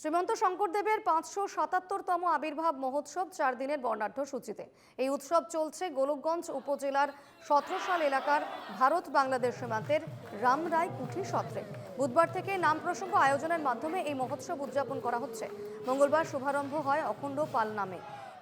শ্রীমন্ত শঙ্করদেবের পাঁচশো সাতাত্তরতম আবির্ভাব মহোৎসব চার দিনের বর্ণাঢ্য সূচিতে। এই উৎসব চলছে গোলকগঞ্জ উপজেলার সত্রসাল এলাকার ভারত বাংলাদেশ সীমান্তের রামরায় কুঠি সত্রে। বুধবার থেকে নাম প্রসঙ্গ আয়োজনের মাধ্যমে এই মহোৎসব উদযাপন করা হচ্ছে। মঙ্গলবার শুভারম্ভ হয় অখণ্ড পাল নামে।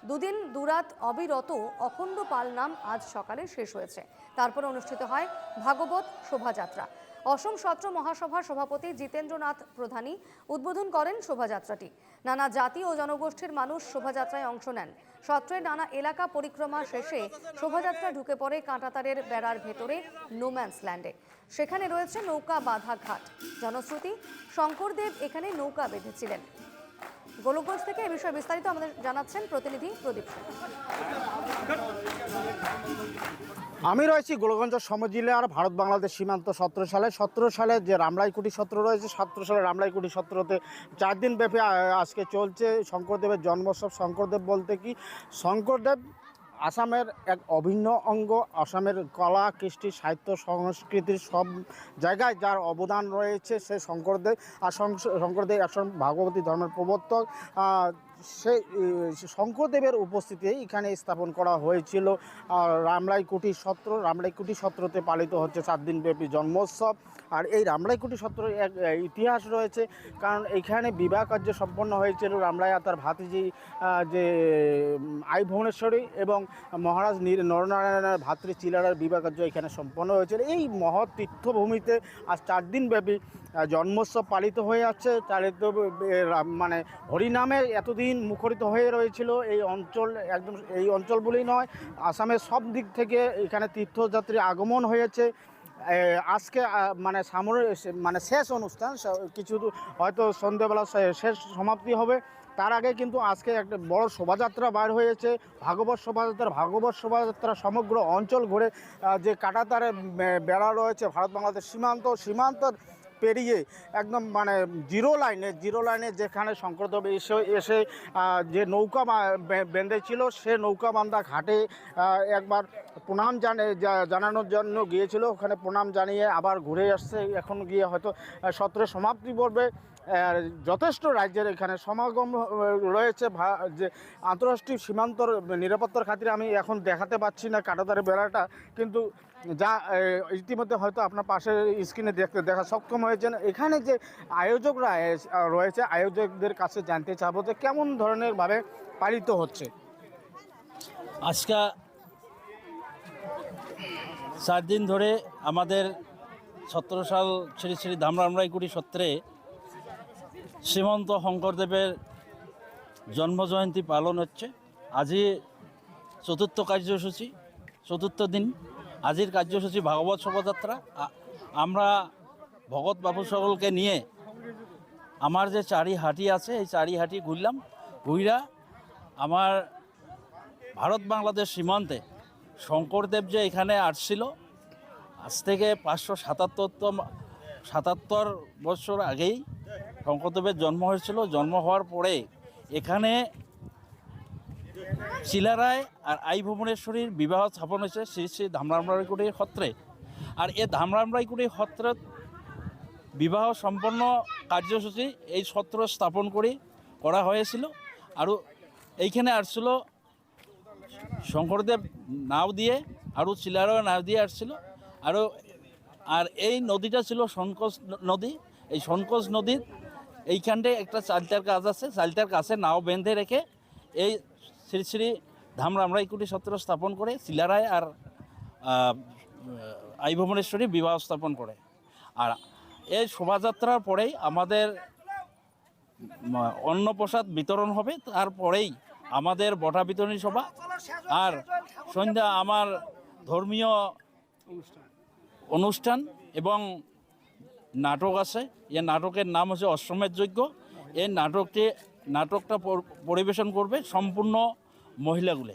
দুদিন দুরাত অবিরত অখণ্ড পাল নাম আজ সকালে শেষ হয়েছে। তারপর অনুষ্ঠিত হয় ভাগবত শোভাযাত্রা। অসম ছাত্র মহাসভার সভাপতি জিতেন্দ্রনাথ প্রধানী উদ্বোধন করেন শোভাযাত্রাটি। নানা জাতি ও জনগোষ্ঠীর মানুষ শোভাযাত্রায় অংশ নেন। সত্রের নানা এলাকা পরিক্রমা শেষে শোভাযাত্রা ঢুকে পড়ে কাঁটাতারের বেড়ার ভেতরে নোম্যান্স ল্যান্ডে সেখানে রয়েছে নৌকা বাধা ঘাট। জনশ্রুতি, শঙ্করদেব এখানে নৌকা বেঁধেছিলেন। গোলকগঞ্জ থেকে এ বিষয়ে বিস্তারিত আমাদের জানাচ্ছেন প্রতিনিধি প্রদীপ আমি রয়েছি গোলগঞ্জ সমজিলার ভারত বাংলাদেশ সীমান্ত সতেরো সালে। সতেরো সালে যে রামলাইকুটি সত্র রয়েছে, সতেরো সালে রামলাইকুটি সত্রতে চার দিন ব্যাপী আজকে চলছে। শঙ্করদেবের জন্মোৎসব, শঙ্করদেব বলতে কি? শঙ্করদেব আসামের এক অভিন্ন অঙ্গ, আসামের কলা, কৃষ্টি, সাহিত্য, সংস্কৃতির সব জায়গায় যার অবদান রয়েছে সে শঙ্করদেব আর শঙ্করদেব, আসাম ভাগবতী ধর্মের প্রবর্তক। সেই শঙ্করদেবের উপস্থিতি এখানে স্থাপন করা হয়েছিল। আর রামরাই কুটির সত্র রামরাই কুটির সত্রতে পালিত হচ্ছে সাত দিনব্যাপী জন্মোৎসব। আর এই রামরাই কুটির সত্র এক ইতিহাস রয়েছে। কারণ এখানে বিবাহ কার্য সম্পন্ন হয়েছিল রামরাই আর তার ভাতিজি যে, আই ভুবনেশ্বরী এবং মহারাজ নীর- নরনারায়ণের ভাতৃ চিলারার বিবাহ কার্য এখানে সম্পন্ন হয়েছিল। এই মহৎ তীর্থভূমিতে আজ চার দিনব্যাপী জন্মোৎসব পালিত হয়ে যাচ্ছে রাম- মানে হরিনামে এতদিন মুখরিত হয়ে রয়েছিল এই অঞ্চল, একদম এই অঞ্চল বলেই নয়, আসামের সব দিক থেকে এখানে তীর্থযাত্রী আগমন হয়েছে। আজকে মানে সামনে মানে শেষ অনুষ্ঠান কিছু হয়তো সন্ধ্যেবেলা শেষ সমাপ্তি হবে। তার আগে কিন্তু আজকে একটা বড় শোভাযাত্রা বার হয়েছে। ভাগবত শোভাযাত্রা ভাগবত শোভাযাত্রা সমগ্র অঞ্চল ঘুরে যে কাটাতারে বেড়া রয়েছে ভারত বাংলাদেশ সীমান্ত সীমান্ত পেরিয়ে একদম মানে জিরো লাইনে জিরো লাইনে যেখানে শঙ্করদেব এসে এসে যে নৌকা বেঁধেছিল, সে নৌকা বান্ধা ঘাটে একবার প্রণাম জানানোর জন্য গিয়েছিল। ওখানে প্রণাম জানিয়ে আবার ঘুরে আসছে। এখন গিয়ে হয়তো সত্রের সমাপ্তি আর যথেষ্ট রাজ্যের এখানে সমাগম রয়েছে। যে আন্তরাষ্ট্রীয় সীমান্তর নিরাপত্তার খাতিরে আমি এখন দেখাতে পাচ্ছি না কাটাতারের বেড়াটা, কিন্তু যা ইতিমধ্যে হয়তো আপনার পাশের স্ক্রিনে দেখতে দেখা সক্ষম হয়েছেন। এখানে যে আয়োজকরা রয়েছে, আয়োজকদের কাছে জানতে চাবো যে কেমন ধরনের ভাবে পালিত হচ্ছে। আজকে চার দিন ধরে আমাদের সতেরো সাল শ্রী শ্রী ধামরামরাইকুড়ি সত্রে শ্রীমন্ত শঙ্করদেবের জন্মজয়ন্তী পালন হচ্ছে। আজি চতুর্থ কার্যসূচি, চতুর্থ দিন। আজির কার্যসূচি ভাগবত শোভাযাত্রা আমরা ভগত বাবু সকলকে নিয়ে আমার যে চারি হাটি আছে, এই চারি হাটি ঘুরলাম। ঘুইরা আমার ভারত বাংলাদেশ সীমান্তে শঙ্করদেব যে এখানে আসছিল, আজ থেকে পাঁচশো সাতাত্তরতম, সাতাত্তর বছর আগেই শঙ্করদেবের জন্ম হয়েছিল। জন্ম হওয়ার পরে এখানে শিলারায় আর আই ভুবনেশ্বরীর বিবাহ স্থাপন হয়েছে শ্রী শ্রী ধামরামরাইকুটির সত্রে। আর এই ধামরামরাইকুটির সত্ৰত বিবাহ সম্পন্ন কাৰ্যসূচী এই সত্ৰ স্থাপন কৰি কৰা হয়েছিল। আৰু এইখানে আসছিল শঙ্করদেব নাও দিয়ে আৰু চিলারও নাও দিয়ে আসছিল। আৰু আর এই নদীটা ছিল সনকোচ নদী। এই সনকোচ নদীর এইখানটায় একটা চালতার কাজ আছে। চালতার কাছে নাও বেঁধে রেখে এই শ্রী শ্রী ধামরামরাইকুটি সত্র স্থাপন করে শিলারায় আর আই ভুবনেশ্বরী বিবাহ স্থাপন করে। আর এই শোভাযাত্রার পরেই আমাদের অন্নপ্রসাদ বিতরণ হবে। তারপরেই আমাদের বটা বিতরণী সভা আর সন্ধ্যা আমার ধর্মীয় অনুষ্ঠান এবং নাটক আছে। এ নাটকের নাম হচ্ছে অশ্রমের যজ্ঞ। এই নাটকটি, নাটকটা পরিবেশন করবে সম্পূর্ণ মহিলাগুলো।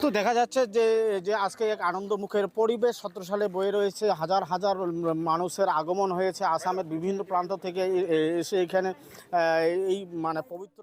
তো দেখা যাচ্ছে যে যে আজকে এক আনন্দমুখের পরিবেশ সতেরো সালে বয়ে রয়েছে। হাজার হাজার মানুষের আগমন হয়েছে আসামের বিভিন্ন প্রান্ত থেকে এসে এখানে এই মানে পবিত্র